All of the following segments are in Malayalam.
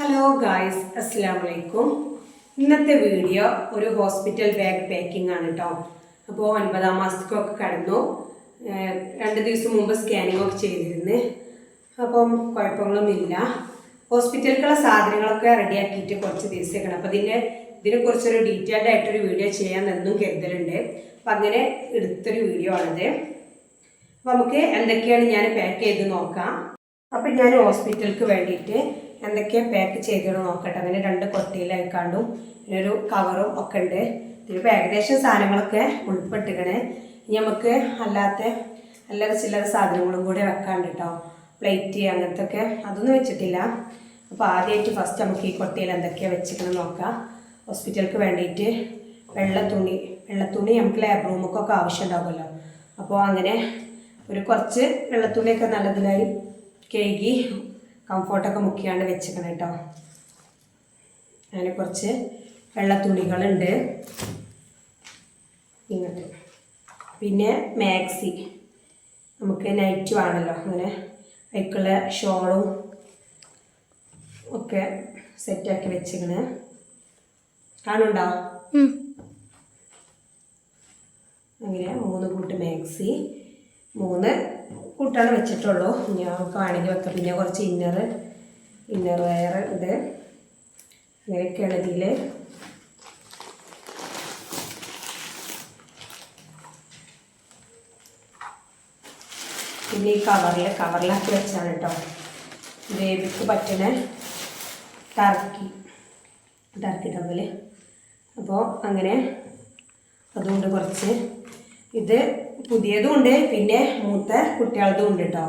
ഹലോ ഗായ്സ് അസ്സാം വലൈക്കും ഇന്നത്തെ വീഡിയോ ഒരു ഹോസ്പിറ്റൽ ബാഗ് പാക്കിംഗ് ആണ് കേട്ടോ അപ്പോൾ ഒൻപതാം മാസത്തേക്കൊക്കെ കടന്നു. രണ്ട് ദിവസം മുമ്പ് സ്കാനിംഗ് ഒക്കെ ചെയ്തിരുന്നു. അപ്പം കുഴപ്പങ്ങളൊന്നുമില്ല. ഹോസ്പിറ്റലിലേക്കുള്ള സാധനങ്ങളൊക്കെ റെഡിയാക്കിയിട്ട് കുറച്ച് ദിവസമൊക്കെയാണ് അപ്പോൾ ഇതിന്റെ ഇതിനെക്കുറിച്ചൊരു ഡീറ്റെയിൽഡ് ആയിട്ടൊരു വീഡിയോ ചെയ്യാൻ എന്നും കരുതലുണ്ട്. അപ്പം അങ്ങനെ എടുത്തൊരു വീഡിയോ ആണിത്. അപ്പോൾ നമുക്ക് എന്തൊക്കെയാണ് ഞാൻ പാക്ക് ചെയ്ത് നോക്കാം. അപ്പം ഞാൻ ഹോസ്പിറ്റലിലേക്ക് വേണ്ടിയിട്ട് എന്തൊക്കെയാണ് പാക്ക് ചെയ്തിട്ട് നോക്കട്ടെ. അങ്ങനെ രണ്ട് കൊട്ടയിലായിക്കാണ്ടും പിന്നെ ഒരു കവറും ഒക്കെ ഉണ്ട്. ഇതിലിപ്പോൾ ഏകദേശം സാധനങ്ങളൊക്കെ ഉൾപ്പെട്ടിക്കണേ ഇനി നമുക്ക് അല്ലാത്ത അല്ലറ ചില്ലറ സാധനങ്ങളും കൂടി വെക്കാണ്ട് കേട്ടോ പ്ലേറ്റ് അങ്ങനത്തെ ഒക്കെ അതൊന്നും വെച്ചിട്ടില്ല. അപ്പോൾ ആദ്യമായിട്ട് ഫസ്റ്റ് നമുക്ക് ഈ കൊട്ടയിൽ എന്തൊക്കെയാണ് വെച്ചിരിക്കണം നോക്കാം. ഹോസ്പിറ്റലിൽക്ക് വേണ്ടിയിട്ട് വെള്ളത്തുണി വെള്ളത്തുണി നമുക്ക് ലാബ് റൂമൊക്കെ ആവശ്യം ഉണ്ടാകുമല്ലോ അപ്പോൾ അങ്ങനെ ഒരു കുറച്ച് വെള്ളത്തുണിയൊക്കെ നല്ലതിലായി കേകി കംഫോർട്ടൊക്കെ മുക്കിയാണ്ട് വെച്ചിക്കണം കേട്ടോ അതിന് കുറച്ച് വെള്ള തുണികളുണ്ട് ഇങ്ങോട്ട്. പിന്നെ മാക്സി. നമുക്ക് നൈറ്റ് വേണമല്ലോ അങ്ങനെ അതിക്കുള്ള ഷോളും ഒക്കെ സെറ്റാക്കി വെച്ചിക്കണ് കാണുണ്ടോ അങ്ങനെ മൂന്ന് കൂട്ട് മാക്സി മൂന്ന് കൂട്ടാണ് വെച്ചിട്ടുള്ളൂ. ഞാൻ വേണമെങ്കിൽ വെക്കാം. പിന്നെ കുറച്ച് ഇന്നർ ഇന്നർ വെയർ ഇത് അങ്ങനെയൊക്കെയാണ് ഇതിൽ പിന്നെ ഈ കവറിൽ കവറിലാക്കി വെച്ചാണ് കേട്ടോ ബേബിക്ക് പറ്റുന്ന ടർക്കി ടർക്കി തമ്മിൽ അപ്പോൾ അങ്ങനെ അതുകൊണ്ട് കുറച്ച് ഇത് പുതിയതും ഉണ്ട്. പിന്നെ മൂത്ത കുട്ടികളതും ഉണ്ട് കേട്ടോ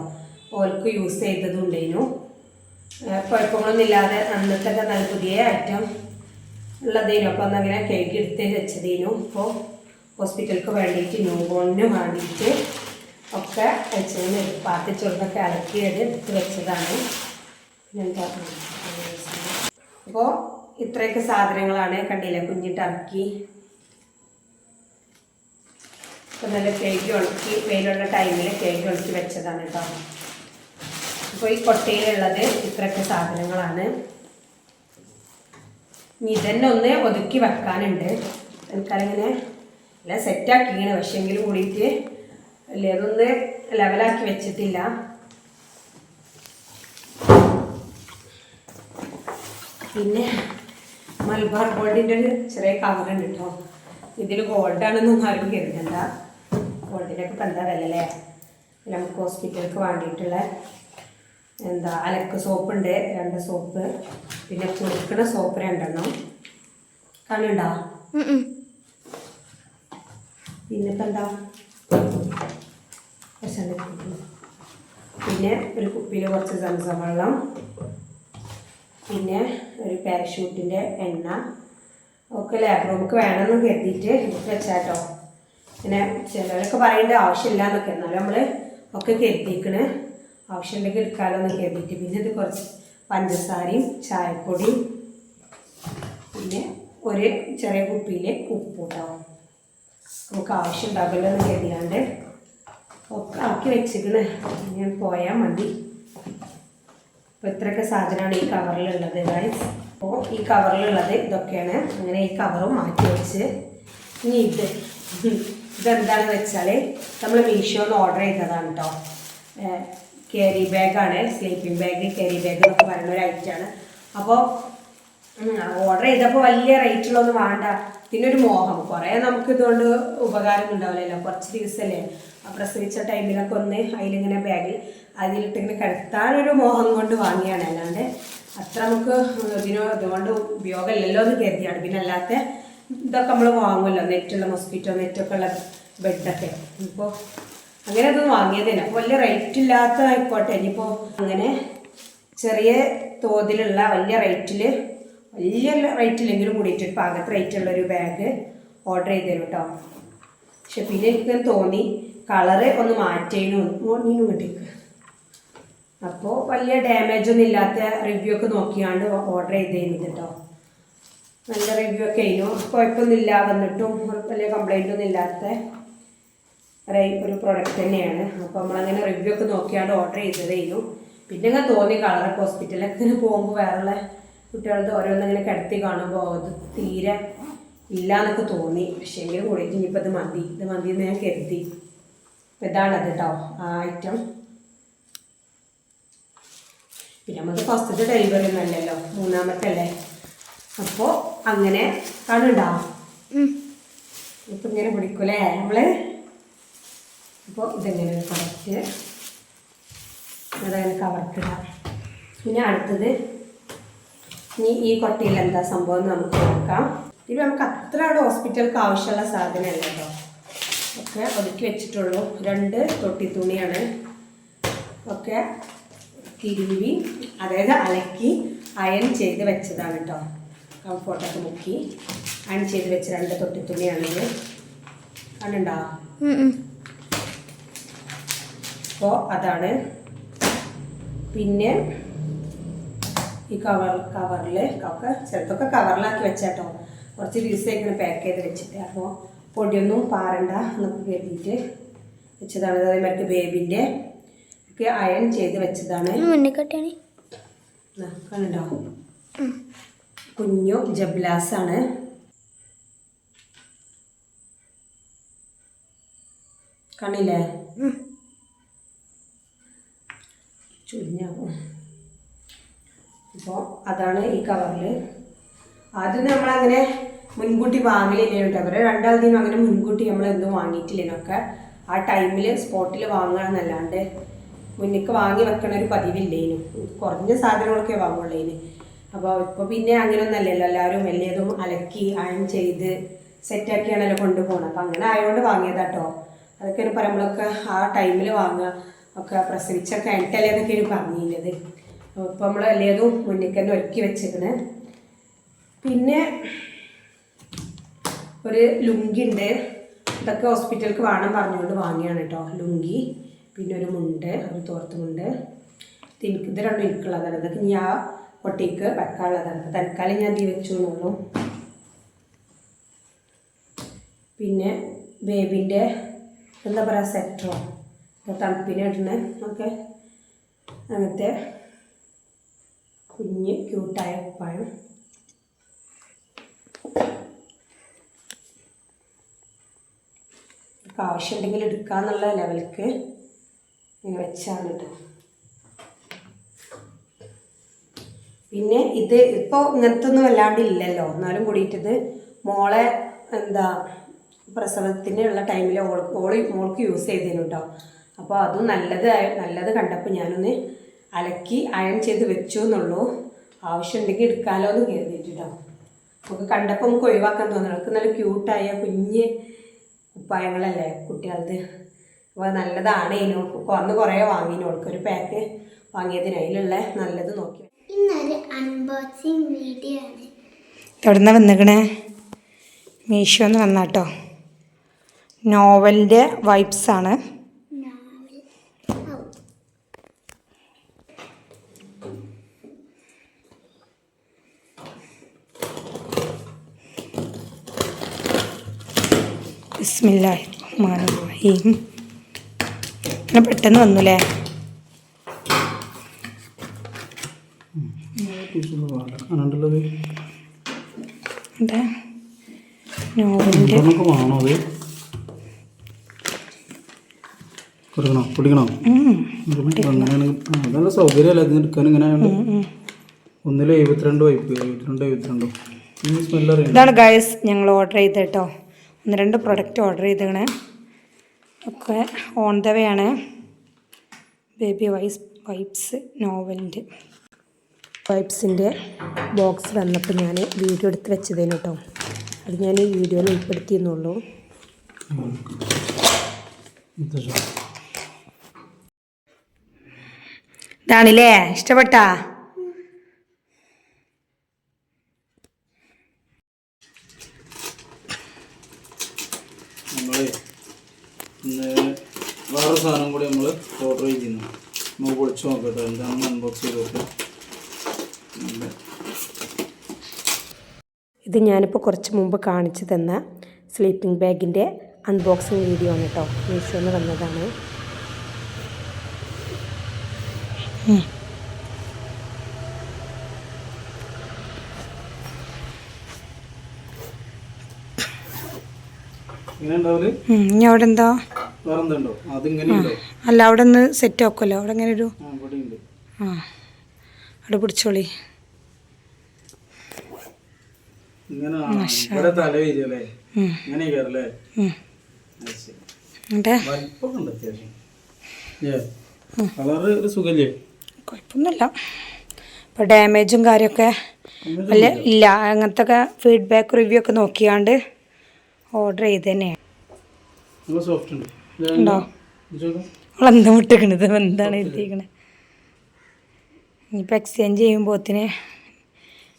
ഓർക്ക് യൂസ് ചെയ്തതും ഉണ്ടായിരുന്നു കുഴപ്പങ്ങളൊന്നും ഇല്ലാതെ അന്നത്തെ നല്ല പുതിയ ഐറ്റം ഉള്ളതേനു. അപ്പോൾ അന്ന് അങ്ങനെ കേക്ക് എടുത്ത് വെച്ചതേനു. ഇപ്പോൾ ഹോസ്പിറ്റലിക്ക് വേണ്ടിയിട്ട് ന്യൂബോണിന് വേണ്ടിയിട്ട് ഒക്കെ വെച്ചതിന് പാത്തിച്ചോറിനൊക്കെ അലക്കിയത് എടുത്ത് വെച്ചതാണ്. അപ്പോൾ ഇത്രയൊക്കെ സാധനങ്ങളാണ് കണ്ടില്ലേ? കുഞ്ഞിട്ടറക്കി ഇപ്പം നല്ല കേക്ക് ഉണക്കി വെയിലുള്ള ടൈമിൽ കേക്ക് ഉണക്കി വെച്ചതാണ് കേട്ടോ അപ്പോൾ ഈ കൊട്ടയിലുള്ളത് ഇത്രയൊക്കെ സാധനങ്ങളാണ്. ഇനി ഇതന്നെ ഒന്ന് ഒതുക്കി വെക്കാനുണ്ട്. എനിക്കതിങ്ങനെ എല്ലാം സെറ്റാക്കിയാണ് പക്ഷെങ്കിലും കൂടിയിട്ട് അല്ലേ അതൊന്ന് ലെവലാക്കി വെച്ചിട്ടില്ല. പിന്നെ മലബാർ ഗോൾഡിന്റെ ഒരു ചെറിയ കവറുണ്ട് കേട്ടോ ഇതിൽ ഗോൾഡാണെന്നൊന്നും ആരും കരുതണ്ട. ഗോൾഡിനൊക്കെ ഇപ്പം എന്താ വില അല്ലേ? പിന്നെ നമുക്ക് ഹോസ്പിറ്റലിലേക്ക് വേണ്ടിയിട്ടുള്ള എന്താ അലക്ക് സോപ്പുണ്ട് രണ്ട് സോപ്പ്. പിന്നെ കുളിക്കണ സോപ്പ് രണ്ടെണ്ണം. കാണുണ്ടോ പിന്നെ ഇപ്പം എന്താ? പിന്നെ ഒരു കുപ്പിയിൽ കുറച്ച് സംസം വെള്ളം. പിന്നെ ഒരു പാരഷൂട്ടിന്റെ എണ്ണ. ഒക്കെ ലാബ് റൂമിക്ക് വേണമെന്ന് കരുതിയിട്ട് എടുത്ത് വെച്ചാട്ടോ. പിന്നെ ചിലരൊക്കെ പറയേണ്ട ആവശ്യമില്ല എന്നൊക്കെ എന്നാലും നമ്മൾ ഒക്കെ കരുതിക്കണ് ആവശ്യമുണ്ടെങ്കിൽ എടുക്കാമല്ലോ എന്ന് കരുതിയിട്ട്. പിന്നെ ഇത് കുറച്ച് പഞ്ചസാരയും ചായപ്പൊടിയും പിന്നെ ഒരു ചെറിയ കുപ്പിയിൽ ഉപ്പ് ഉണ്ടാവും നമുക്ക് ആവശ്യം ഉണ്ടാകില്ലെന്ന് കരുതിയാണ്ട് ഒക്കെ ആക്കി വെച്ചിക്കണ്. ഞാൻ പോയാൽ മതി. അപ്പോൾ ഇത്രയൊക്കെ സാധനമാണ് ഈ കവറിലുള്ളത് ഗൈസ് അപ്പോൾ ഈ കവറിലുള്ളത് ഇതൊക്കെയാണ്. അങ്ങനെ ഈ കവറും മാറ്റി വെച്ച് ഇനി ഇത് ഇതെന്താണെന്ന് വെച്ചാൽ നമ്മൾ മീഷോന്ന് ഓർഡർ ചെയ്തതാണ് കേട്ടോ ക്യാരി ബാഗാണ് സ്ലീപ്പിംഗ് ബാഗ് ക്യാരി ബാഗ് എന്നൊക്കെ പറയുന്ന ഒരു ഐറ്റമാണ് അപ്പോൾ ഓർഡർ ചെയ്തപ്പോൾ വലിയ റേറ്റുള്ളൊന്നും വേണ്ട. പിന്നെ ഒരു മോഹം. കുറേ നമുക്ക് ഇതുകൊണ്ട് ഉപകാരം ഉണ്ടാവില്ലല്ലോ. കുറച്ച് ദിവസമല്ലേ പ്രസവിച്ച ടൈമിലൊക്കെ ഒന്ന് അതിലിങ്ങനെ ബാഗിൽ അതിലിട്ടിങ്ങനെ കിടത്താനൊരു മോഹം കൊണ്ട് വാങ്ങിയാണ്. അല്ലാണ്ട് അത്ര നമുക്ക് ഇതിനോ ഇതുകൊണ്ട് ഉപയോഗമില്ലല്ലോ എന്ന് കരുതിയാണ്. പിന്നെ അല്ലാത്ത ഇതൊക്കെ നമ്മൾ വാങ്ങുമല്ലോ. നെറ്റുള്ള മൊസ്കിറ്റോ നെറ്റൊക്കെ ഉള്ള ബെഡൊക്കെ ഇപ്പോൾ അങ്ങനെ അതൊന്നും വാങ്ങിയതന്നെ അപ്പോൾ വലിയ റേറ്റ് ഇല്ലാത്ത ആയിക്കോട്ടെ. ഇനിയിപ്പോൾ അങ്ങനെ ചെറിയ തോതിലുള്ള വലിയ റേറ്റിൽ വലിയ റേറ്റില്ലെങ്കിലും കൂടിയിട്ട് പാകത്ത് റേറ്റുള്ള ഒരു ബാഗ് ഓർഡർ ചെയ്തു തരും കേട്ടോ പക്ഷെ പിന്നെ എനിക്ക് തോന്നി കളറ് ഒന്ന് മാറ്റേനും. നീനും കിട്ടിക്ക് അപ്പോൾ വലിയ ഡാമേജ് ഒന്നും ഇല്ലാത്ത റിവ്യൂ ഒക്കെ നോക്കിയാണ്ട് ഓർഡർ ചെയ്തേനു കേട്ടോ നല്ല റിവ്യൂ ഒക്കെ ആയിരുന്നു കുഴപ്പമൊന്നുമില്ല വന്നിട്ടും വലിയ കംപ്ലൈന്റ് ഒന്നും ഇല്ലാത്ത ഒരു പ്രോഡക്റ്റ് തന്നെയാണ്. അപ്പോൾ നമ്മളങ്ങനെ റിവ്യൂ ഒക്കെ നോക്കിയാണ്ട് ഓർഡർ ചെയ്തതായിരുന്നു പിന്നെ അങ്ങനെ തോന്നി കളറൊക്കെ ഹോസ്പിറ്റലിലൊക്കെ ഇങ്ങനെ പോകുമ്പോൾ വേറെ കുട്ടികളുടെ ഓരോന്നിങ്ങനെ കിടത്തി കാണുമ്പോൾ അത് തീരെ ഇല്ല എന്നൊക്കെ തോന്നി. പക്ഷേ എങ്കിലും കൂടിയിട്ട് ഇനിയിപ്പോൾ ഇത് മതി. ഇത് മതി എന്ന് ഞാൻ കരുതി. ഇതാണത് കേട്ടോ ആ ഐറ്റം പിന്നെ നമുക്ക് ഫസ്റ്റത്തെ ഡെലിവറി ഒന്നും അല്ലല്ലോ മൂന്നാമത്തെ അല്ലേ അപ്പോൾ അങ്ങനെ കാണുണ്ടോ ഇപ്പം ഇങ്ങനെ പിടിക്കൂലേ നമ്മൾ? അപ്പോൾ ഇതെങ്ങനെ കുറച്ച് അതങ്ങനെ കവർത്തിടാം പിന്നെ അടുത്തത് ഇനി ഈ കൊട്ടയിൽ എന്താ സംഭവം എന്ന് നമുക്ക് നോക്കാം. ഇത് നമുക്ക് അത്ര അവിടെ ഹോസ്പിറ്റലിൽ ആവശ്യമുള്ള സാധനമല്ല കേട്ടോ ഒക്കെ ഒതുക്കി വെച്ചിട്ടുള്ളൂ. രണ്ട് തൊട്ടി തുണിയാണ്. ഒക്കെ തിരുവി അതായത് അലക്കി അയൺ ചെയ്ത് വെച്ചതാണ് കേട്ടോ കംഫോർട്ടൊക്കെ മുക്കി. അയൺ ചെയ്ത് വെച്ച രണ്ട് തൊട്ടി തുണിയാണിത് കണ്ടുണ്ടോ? അപ്പോൾ അതാണ്. പിന്നെ ഈ കവർ കവറിൽ ഒക്കെ ചിലതൊക്കെ കവറിലാക്കി വെച്ചാട്ടോ. കുറച്ച് ദിവസത്തേക്കാണ് പാക്ക് ചെയ്ത് വെച്ചിട്ട്. അപ്പോൾ പൊടിയൊന്നും പാറണ്ട എന്നൊക്കെ കരുതിയിട്ട് വെച്ചതാണ്. അതേമാതിരി ബേബിന്റെ ഒക്കെ അയൺ ചെയ്ത് വെച്ചതാണ്. കണ്ടോ കുഞ്ഞു ജബ്ലാസാണ്. കണ്ണില്ലേ? ചുരിഞ്ഞാകും അപ്പോൾ അതാണ് ഈ കവറിൽ ആദ്യം നമ്മളങ്ങനെ മുൻകൂട്ടി വാങ്ങലില്ലേനു കേട്ടോ അവരെ രണ്ടാളത്തെയും അങ്ങനെ മുൻകൂട്ടി നമ്മൾ എന്തും വാങ്ങിയിട്ടില്ലേനൊക്കെ ആ ടൈമിൽ സ്പോട്ടിൽ വാങ്ങണമെന്നല്ലാണ്ട് മുന്നിക്ക് വാങ്ങി വെക്കണ ഒരു പതിവില്ലേനു. കുറഞ്ഞ സാധനങ്ങളൊക്കെ വാങ്ങുള്ളേന്. അപ്പോൾ ഇപ്പോൾ പിന്നെ അങ്ങനെയൊന്നല്ലല്ലോ എല്ലാവരും വലിയതും അലക്കി അയൺ ചെയ്ത് സെറ്റാക്കിയാണല്ലോ കൊണ്ടുപോകണം അപ്പം അങ്ങനെ ആയതുകൊണ്ട് വാങ്ങിയതാട്ടോ. അതൊക്കെ ഒരു നമ്മളൊക്കെ ആ ടൈമിൽ വാങ്ങുക. ഒക്കെ പ്രസവിച്ചൊക്കെ കഴിഞ്ഞിട്ടല്ലേ എന്നൊക്കെ ഒരു പറഞ്ഞിരുന്നത് അപ്പോൾ നമ്മൾ വലിയതും മുന്നിൽ തന്നെ ഒരുക്കി വെച്ചേക്കണ് പിന്നെ ഒരു ലുങ്കി ഉണ്ട് ഇതൊക്കെ ഹോസ്പിറ്റലിലേക്ക് വേണം പറഞ്ഞുകൊണ്ട് വാങ്ങിയാണ് കേട്ടോ ലുങ്കി പിന്നെ ഒരു മുണ്ട് ഒരു തോർത്തുമുണ്ട് ഇത് എനിക്ക് ഇത് രണ്ടും എനിക്കുള്ളതാണ്. ഇതൊക്കെ ഞാൻ പൊട്ടിക്ക് വെക്കാനുള്ളതാണ് തൽക്കാലം ഞാൻ തീ വെച്ചു എന്നുള്ളൂ പിന്നെ ബേബിന്റെ എന്താ പറയുക സെറ്ററോ തണുപ്പിനെ ഇടുന്ന ഒക്കെ അങ്ങനത്തെ കുഞ്ഞ് ക്യൂട്ടായ ഉപ്പായം ആവശ്യമുണ്ടെങ്കിൽ എടുക്കാന്നുള്ള ലെവലിക്ക് ഇങ്ങനെ വെച്ചാണ് കേട്ടോ പിന്നെ ഇത് ഇപ്പോൾ ഇങ്ങനത്തെ ഒന്നും വല്ലാണ്ട് ഇല്ലല്ലോ. എന്നാലും കൂടിയിട്ടിത് മോളെ എന്താ പ്രസവത്തിനുള്ള ടൈമിൽ ഓൾ ഓൾ മോൾക്ക് യൂസ് ചെയ്തേനു കേട്ടോ അപ്പോൾ അതും നല്ലത് നല്ലത് കണ്ടപ്പോൾ ഞാനൊന്ന് അലക്കി അയൺ ചെയ്ത് വെച്ചു എന്നുള്ളൂ ആവശ്യമുണ്ടെങ്കിൽ എടുക്കാമല്ലോ എന്ന് കരുതിയിട്ടോ നമുക്ക് കണ്ടപ്പോൾ നമുക്ക് ഒഴിവാക്കാൻ തോന്നുന്നു അവൾക്ക് നല്ല ക്യൂട്ടായ കുഞ്ഞ് കുപ്പായങ്ങളല്ലേ കുട്ടികളത് അപ്പോൾ നല്ലതാണ് ഇനി അന്ന് കുറേ വാങ്ങിനു. അവൾക്കൊരു പാക്ക് വാങ്ങിയതിന്. അതിലുള്ള നല്ലത് നോക്കി അൺബോക്സിങ് വീഡിയോ ആണ്. എവിടുന്ന വന്നിക്കണേ? മീഷോന്ന് വന്നാട്ടോ. നോവലിന്റെ വൈബ്സ് ആണ്. ഔ ബിസ്മില്ലാഹി റഹ്മാൻ റഹീം. അങ്ങനെ പെട്ടെന്ന് വന്നുല്ലേ നമുക്ക് വേണോ അത്? കൊടുക്കണോ? പിടിക്കണോ? അങ്ങനെയാണ്. ആ, നല്ല സൗകര്യമല്ല? അതിന് എടുക്കാൻ ഇങ്ങനെ ഒന്നിലെ ഒന്നിൽ എഴുപത്തിരണ്ട് വൈപ്പ് എഴുപത്തിരണ്ട് എഴുപത്തിരണ്ടോ? ഇതാണ് ഗൈസ് ഞങ്ങൾ ഓർഡർ ചെയ്ത് കേട്ടോ ഒന്ന് രണ്ട് പ്രൊഡക്റ്റ് ഓർഡർ ചെയ്തേക്കണേ. ഒക്കെ ഓൺ ദ വേ ആണ്. ബേബി വൈസ് വൈപ്സ് നോവലിന്റെ വൈപ്സിന്റെ ബോക്സ് വന്നപ്പോൾ ഞാൻ വീഡിയോ എടുത്ത് വെച്ചതേനു കേട്ടോ അത് ഞാൻ ഈ വീഡിയോയിൽ ഉൾപ്പെടുത്തിയെന്നുള്ളൂ. ഇതാണില്ലേ? ഇഷ്ടപ്പെട്ടാ? നമ്മളെ ഇന്ന് വേറെ സാധനം കൂടി നമ്മൾ ഓർഡർ ചെയ്യുന്നു നമുക്ക് പൊളിച്ചു നോക്കട്ടെ എന്താണെന്ന് അൺബോക്സ് ചെയ്ത് നോക്കാം ഇത് ഞാനിപ്പോൾ കുറച്ച് മുമ്പ് കാണിച്ചു തന്ന സ്ലീപ്പിംഗ് ബാഗിന്റെ അൺബോക്സിങ് വീഡിയോ ആണ് കേട്ടോ മീഷോന്ന് വന്നതാണ്. ഇനി അവിടെ എന്താ? അല്ല അവിടെ ഒന്ന് സെറ്റ് ആക്കുമല്ലോ അവിടെ എങ്ങനെ ഒരു ആ അവിടെ പിടിച്ചോളി. ഇങ്ങനെ തല ഇങ്ങനെ കയറല്ലേ? ഉണ്ട് അത്യാവശ്യം. കളറ് ഒരു സുഖല്ലേ കുഴപ്പമൊന്നുമില്ല. ഇപ്പോൾ ഡാമേജും കാര്യമൊക്കെ അല്ല? ഇല്ല. അങ്ങനത്തെ ഒക്കെ ഫീഡ്ബാക്ക് റിവ്യൂ ഒക്കെ നോക്കിയാണ്ട് ഓർഡർ ചെയ്ത് തന്നെയാണ് ഉണ്ട്. നമ്മളെന്താ വിട്ടിക്കണത്? എന്താണ് എഴുതിയിരിക്കണത് ഇനിയിപ്പോൾ എക്സ്ചേഞ്ച് ചെയ്യുമ്പോത്തിന്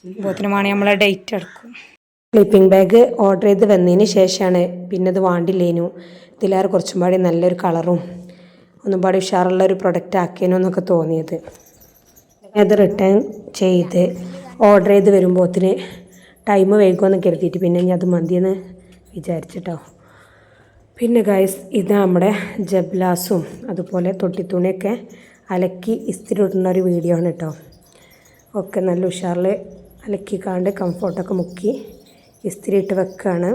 പോത്തിന് വേണമെങ്കിൽ നമ്മളെ ഡേറ്റ് എടുക്കും. സ്ലീപ്പിംഗ് ബാഗ് ഓർഡർ ചെയ്ത് വന്നതിന് ശേഷമാണ് പിന്നെ അത് വാണ്ടില്ലേനു. ഇതിലേറെ കുറച്ചും പാടി നല്ലൊരു കളറും ഒന്നും പാടി ഉഷാറുള്ള ഒരു പ്രൊഡക്റ്റ് ആക്കിയനോ എന്നൊക്കെ തോന്നിയത്. അത് റിട്ടേൺ ചെയ്ത് ഓർഡർ ചെയ്ത് വരുമ്പോത്തിന് ടൈം വൈകുമെന്ന് കരുതിയിട്ട് പിന്നെ ഞാൻ അത് മതിയെന്ന് വിചാരിച്ചിട്ടോ. പിന്നെ ഗൈസ് ഇത് നമ്മുടെ ജബ്ലാസും അതുപോലെ തൊട്ടിത്തുണിയൊക്കെ അലക്കി ഇസ്തിരി ഇടുന്ന ഒരു വീഡിയോ ആണ് കേട്ടോ ഒക്കെ നല്ല ഉഷാറിൽ അലക്കിക്കാണ്ട് കംഫോർട്ടൊക്കെ മുക്കി ഇസ്തിരി ഇട്ട് വെക്കുകയാണ്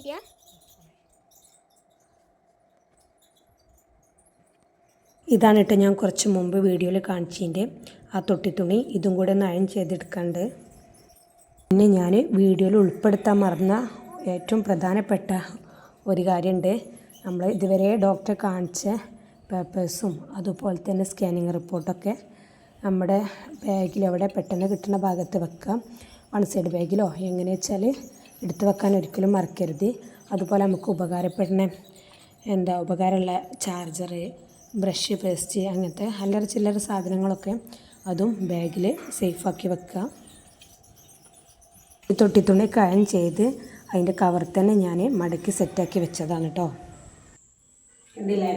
വീഡിയോ ഇതാണ് കേട്ടോ ഞാൻ കുറച്ച് മുമ്പ് വീഡിയോയിൽ കാണിച്ചതിന്റെ ആ തൊട്ടിത്തുണി. ഇതും കൂടെ ഒന്ന് അയൺ ചെയ്തെടുക്കാണ്ട്. പിന്നെ ഞാൻ വീഡിയോയിൽ ഉൾപ്പെടുത്താൻ മറന്ന ഏറ്റവും പ്രധാനപ്പെട്ട ഒരു കാര്യമുണ്ട്. നമ്മൾ ഇതുവരെ ഡോക്ടറെ കാണിച്ച പേപ്പേഴ്സും അതുപോലെ തന്നെ സ്കാനിങ് റിപ്പോർട്ടൊക്കെ നമ്മുടെ ബാഗിൽ അവിടെ പെട്ടെന്ന് കിട്ടുന്ന ഭാഗത്ത് വെക്കാം. വൺ സൈഡ് ബാഗിലോ എങ്ങനെ വെച്ചാൽ എടുത്ത് വെക്കാൻ ഒരിക്കലും മറക്കരുത്. അതുപോലെ നമുക്ക് ഉപകാരപ്പെടുന്ന എന്താ ഉപകാരമുള്ള ചാർജർ ബ്രഷ് പേസ്റ്റ് അങ്ങനത്തെ അല്ലറ ചില്ലറ സാധനങ്ങളൊക്കെ അതും ബാഗിൽ സേഫാക്കി വെക്കുക. ഈ തൊട്ടിത്തുണി കയം ചെയ്ത് അതിന്റെ കവർ തന്നെ ഞാൻ മടക്കി സെറ്റാക്കി വെച്ചതാണ് കേട്ടോ കണ്ടില്ലേ?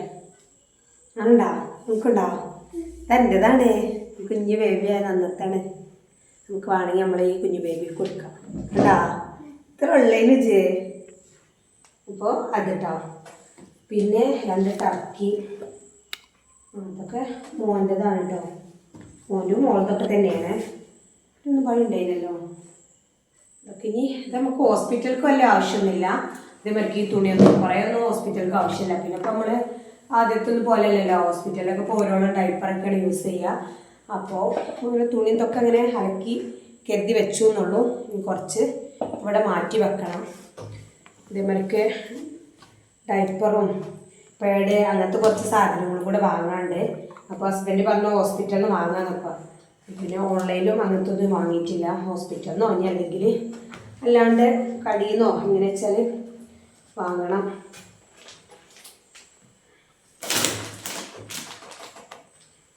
ആണ്ടാ നമുക്കുണ്ടോ തന്റെതാണ് കുഞ്ഞു ബേബിയായ അന്നത്താണ് നമുക്ക് വേണമെങ്കിൽ നമ്മൾ ഈ കുഞ്ഞു ബേബി കൊടുക്കാം. കണ്ടാ? ഇത്ര ഉള്ളതിന് ജേ അപ്പോൾ അത് കേട്ടോ പിന്നെ രണ്ട് ടർക്കി അതൊക്കെ മോന്റെതാണ് കേട്ടോ മോന്റെ മോളത്തൊക്കെ തന്നെയാണ്. ഇതൊന്നും പണി ഉണ്ടായില്ലല്ലോ ഇതൊക്കെ ഇനി ഇത് നമുക്ക് ഹോസ്പിറ്റലിലേക്ക് വല്ല ആവശ്യമൊന്നുമില്ല ഇതേമാതിരി ഈ തുണിയൊന്നും കുറേ ഒന്നും ആവശ്യമില്ല. പിന്നെ ഇപ്പം നമ്മൾ ആദ്യത്തെ ഒന്നും പോലെയല്ലല്ലോ ഹോസ്പിറ്റലിലൊക്കെ ഇപ്പോൾ ഓരോരോ ഡൈപ്പറൊക്കെയാണ് യൂസ് ചെയ്യുക അപ്പോൾ തുണി ഇതൊക്കെ അങ്ങനെ അലക്കി കരുതി വെച്ചു എന്നുള്ളൂ കുറച്ച് ഇവിടെ മാറ്റി വെക്കണം. ഇതേമാതിരിക്ക് ഡൈപ്പറും പേഡ് അങ്ങനത്തെ കുറച്ച് സാധനങ്ങളും കൂടെ വാങ്ങാണ്ട് അപ്പോൾ ഹസ്ബൻഡ് പറഞ്ഞു ഹോസ്പിറ്റലിൽ നിന്ന് വാങ്ങാന്നൊക്കെ പിന്നെ ഓൺലൈനിലും അങ്ങനത്തെ ഒന്നും വാങ്ങിയിട്ടില്ല. ഹോസ്പിറ്റലിൽ നിന്നോ ഇനി അല്ലെങ്കിൽ അല്ലാണ്ട് കടിയെന്നോ ഇങ്ങനെ വെച്ചാൽ വാങ്ങണം.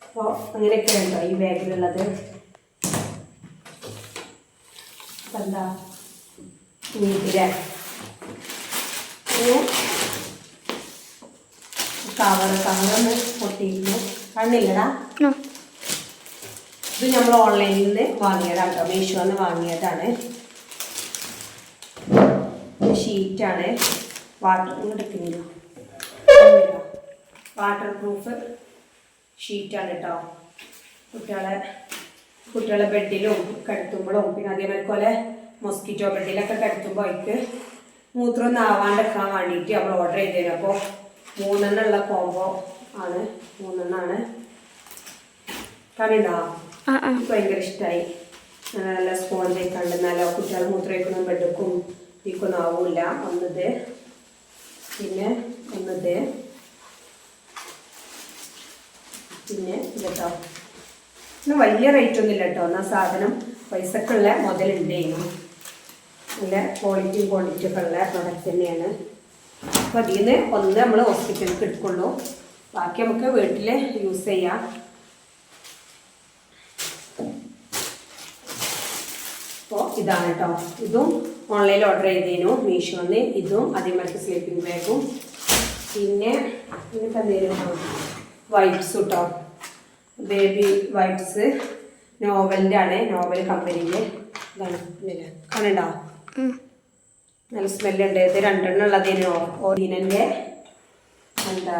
അപ്പോൾ അങ്ങനെയൊക്കെ ഉണ്ടോ ഈ ബാഗിലുള്ളത്. അപ്പം എന്താ? നീട്ടില്ലേ പിന്നെ കവർ കവറൊന്ന് പൊട്ടിയിരുന്നു. കണ്ണില്ലടാ. ഇത് നമ്മൾ ഓൺലൈനിൽ നിന്ന് വാങ്ങിയതാണ് കേട്ടോ മീഷോ നിന്ന് വാങ്ങിയതാണ്. ഷീറ്റാണ് വാട്ടർ എടുക്കുന്നില്ല വാട്ടർ പ്രൂഫ് ഷീറ്റാണ് കേട്ടോ കുട്ടികളെ കുട്ടികളെ ബെഡിലും കിടത്തുമ്പോഴും പിന്നെ അതേപോലെ പോലെ മൊസ്കിറ്റോ ബെഡിലൊക്കെ കിടത്തുമ്പോൾ അവർക്ക് മൂത്രമൊന്നും ആവാണ്ടിരിക്കാൻ വേണ്ടിയിട്ട് നമ്മൾ ഓർഡർ ചെയ്തേനു. അപ്പോൾ മൂന്നെണ്ണം ഉള്ള കോംബോ ആണ് മൂന്നെണ്ണമാണ് എനിക്ക് ഭയങ്കര ഇഷ്ടമായി നല്ല സ്പോഞ്ച് കണ്ട് നല്ല കുട്ടികൾ മൂത്രമൊഴിക്കുന്ന ബെഡുക്കും ഇതിക്കൊന്നും ആവില്ല ഒന്നത്. പിന്നെ ഒന്നത്. പിന്നെ ഇതട്ടോ? വലിയ റേറ്റ് ഒന്നും ഇല്ല കേട്ടോ എന്നാൽ സാധനം പൈസക്കുള്ള മുതലുണ്ടേനും. നല്ല ക്വാളിറ്റിയും ക്വാണ്ടിറ്റി ഒക്കെ ഉള്ള പ്രൊഡക്റ്റ് തന്നെയാണ്. അപ്പോൾ അതിൽ നിന്ന് ഒന്ന് നമ്മൾ ഹോസ്പിറ്റലിൽ എടുക്കുള്ളൂ. ബാക്കി നമുക്ക് വീട്ടിൽ യൂസ് ചെയ്യാം. അപ്പോൾ ഇതാണ് കേട്ടോ ഇതും ഓൺലൈനിൽ ഓർഡർ ചെയ്തേനു. മീഷോന്ന് ഇതും അതേമാതിരി സ്ലീപ്പിംഗ് ബാഗും പിന്നെ ഇനിയിപ്പോൾ എന്തെങ്കിലും വൈപ്സ് കേട്ടോ ബേബി വൈറ്റ്സ് നോവലിന്റെ ആണ് നോവൽ കമ്പനിന്റെ ഇതാണ്. കാണണ്ടോ നല്ല സ്മെല്ലുണ്ട്. ഇത് രണ്ടെണ്ണം ഉള്ളതിന് ഓരിനന്റെ എന്താ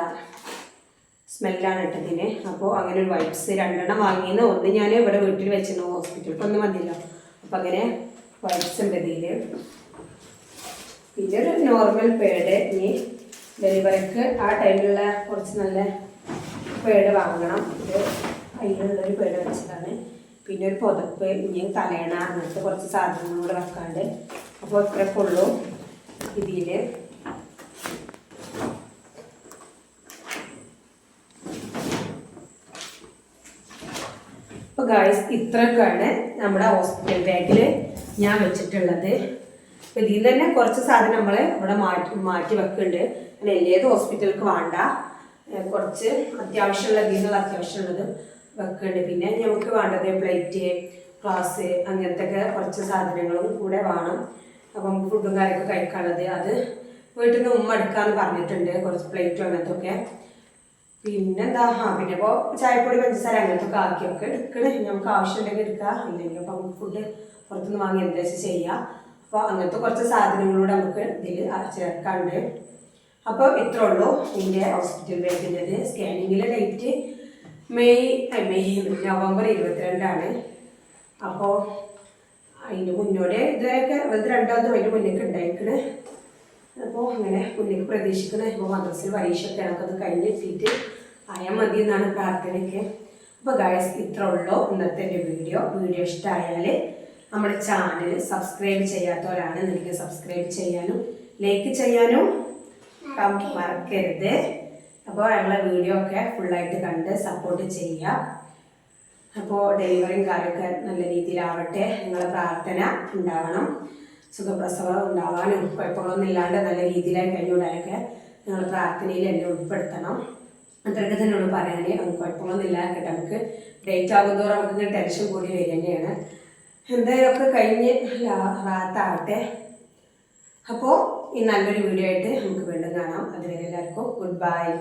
സ്മെല്ലാണ് ഇട്ടതിന് അപ്പോൾ അങ്ങനെ ഒരു വൈപ്സ് രണ്ടെണ്ണം വാങ്ങിയെന്ന് ഒന്ന് ഞാൻ ഇവിടെ വീട്ടിൽ വെച്ചിരുന്നു ഹോസ്പിറ്റലിൽ ഒന്നും വന്നില്ല. അപ്പം അങ്ങനെ വൈപ്സ് ഉണ്ട് ഇതിൽ ഒരു നോർമൽ പേഡ് ഇനി ഡെലിവറിക്ക് ആ ടൈമിലുള്ള കുറച്ച് നല്ല പേഡ് വാങ്ങണം. ഇത് അതിലുള്ളൊരു പേഡ് വെച്ചതാണ്. പിന്നെ ഒരു പുതപ്പ് ഇനി തലേണ അങ്ങനത്തെ കുറച്ച് സാധനങ്ങൾ കൂടെ വെക്കാണ്ട് അപ്പോൾ ഇത്രയൊക്കെ ഉള്ളൂ ഇതിൽ അപ്പോൾ ഗായ്സ് ഇത്രയൊക്കെയാണ് നമ്മുടെ ഹോസ്പിറ്റൽ ബാഗിൽ ഞാൻ വെച്ചിട്ടുള്ളത്. അപ്പോൾ ഇതിൽ നിന്ന് തന്നെ കുറച്ച് സാധനം നമ്മൾ ഇവിടെ മാറ്റി മാറ്റി വെക്കുന്നുണ്ട്. അങ്ങനെ ഏത് ഹോസ്പിറ്റലിലേക്ക് വേണ്ട കുറച്ച് അത്യാവശ്യമുള്ള ഇതിനുള്ള അത്യാവശ്യമുള്ളത് വെക്കുന്നുണ്ട്. പിന്നെ നമുക്ക് വേണ്ടത് പ്ലേറ്റ് ഗ്ലാസ് അങ്ങനത്തെയൊക്കെ കുറച്ച് സാധനങ്ങളും കൂടെ വേണം. അപ്പം നമുക്ക് ഫുഡും കാര്യമൊക്കെ കഴിക്കാനുള്ളത്. അത് വീട്ടിൽ നിന്ന് ഉമ്മ എടുക്കാന്ന് പറഞ്ഞിട്ടുണ്ട്. കുറച്ച് പ്ലേറ്റും അങ്ങനത്തെ ഒക്കെ പിന്നെന്താ? ആ പിന്നെ ഇപ്പോൾ ചായപ്പൊടി പഞ്ചസാര അങ്ങനത്തെ ഒക്കെ ആക്കിയൊക്കെ എടുക്കണേ. നമുക്ക് ആവശ്യമുണ്ടെങ്കിൽ എടുക്കാം. ഇല്ലെങ്കിൽ അപ്പോൾ ഫുഡ് പുറത്തുനിന്ന് വാങ്ങി എന്താ ചെയ്യാം. അപ്പോൾ അങ്ങനത്തെ കുറച്ച് സാധനങ്ങളൂടെ നമുക്ക് ഇതിൽ ചേർക്കാണ്ട്. അപ്പോൾ ഇത്രേ ഉള്ളൂ ഇതിന്റെ ഹോസ്പിറ്റൽ ബേക്കിന്റെത് സ്കാനിങ്ങിലെ ഡേറ്റ് മെയ് മെയ് നവംബർ ഇരുപത്തിരണ്ടാണ്. അപ്പോൾ അതിന്റെ മുന്നോടെ ഇതുവരെയൊക്കെ ഇത് രണ്ടാമതും അതിന്റെ മുന്നേക്ക് ഉണ്ടായിരിക്കണേ. അപ്പോൾ അങ്ങനെ മുന്നേക്ക് പ്രതീക്ഷിക്കുന്നത് ഇപ്പോൾ മദ്രസയിൽ പരീക്ഷയൊക്കെ നമുക്കത് കഴിഞ്ഞെത്തിയിട്ട് ആയാൽ മതി എന്നാണ് പ്രാർത്ഥനയ്ക്ക്. അപ്പോൾ ഗായസ് ഇത്ര ഉള്ളൂ ഇന്നത്തെ എന്റെ വീഡിയോ. വീഡിയോ ഇഷ്ടമായാൽ നമ്മുടെ ചാനൽ സബ്സ്ക്രൈബ് ചെയ്യാത്തവരാണ് നിങ്ങൾക്ക് സബ്സ്ക്രൈബ് ചെയ്യാനും ലൈക്ക് ചെയ്യാനും മറക്കരുത്. അപ്പോൾ ഞങ്ങളെ വീഡിയോ ഒക്കെ ഫുള്ളായിട്ട് കണ്ട് സപ്പോർട്ട് ചെയ്യുക. അപ്പോൾ ഡെലിവറിയും കാര്യമൊക്കെ നല്ല രീതിയിലാവട്ടെ. നിങ്ങളെ പ്രാർത്ഥന ഉണ്ടാവണം. സുഖപ്രസവം ഉണ്ടാവാനും കുഴപ്പങ്ങളൊന്നും ഇല്ലാണ്ട് നല്ല രീതിയിലായി കഴിഞ്ഞുകൂടാനൊക്കെ നിങ്ങൾ പ്രാർത്ഥനയിൽ എന്നെ ഉൾപ്പെടുത്തണം. അത്രയൊക്കെ തന്നെ ഉള്ളൂ പറയാനേ. അത് കുഴപ്പങ്ങളൊന്നും ഇല്ലാതെ നമുക്ക് ഡേറ്റ് ആകുന്നതോറും നമുക്ക് ടെൻഷൻ കൂടി വരിക തന്നെയാണ്. എന്തായാലും കഴിഞ്ഞ് ലാ- റാത്താവട്ടെ. അപ്പോൾ ഈ നല്ലൊരു വീഡിയോ ആയിട്ട് നമുക്ക് വീണ്ടും കാണാം. അതിലെല്ലാവർക്കും ഗുഡ് ബൈ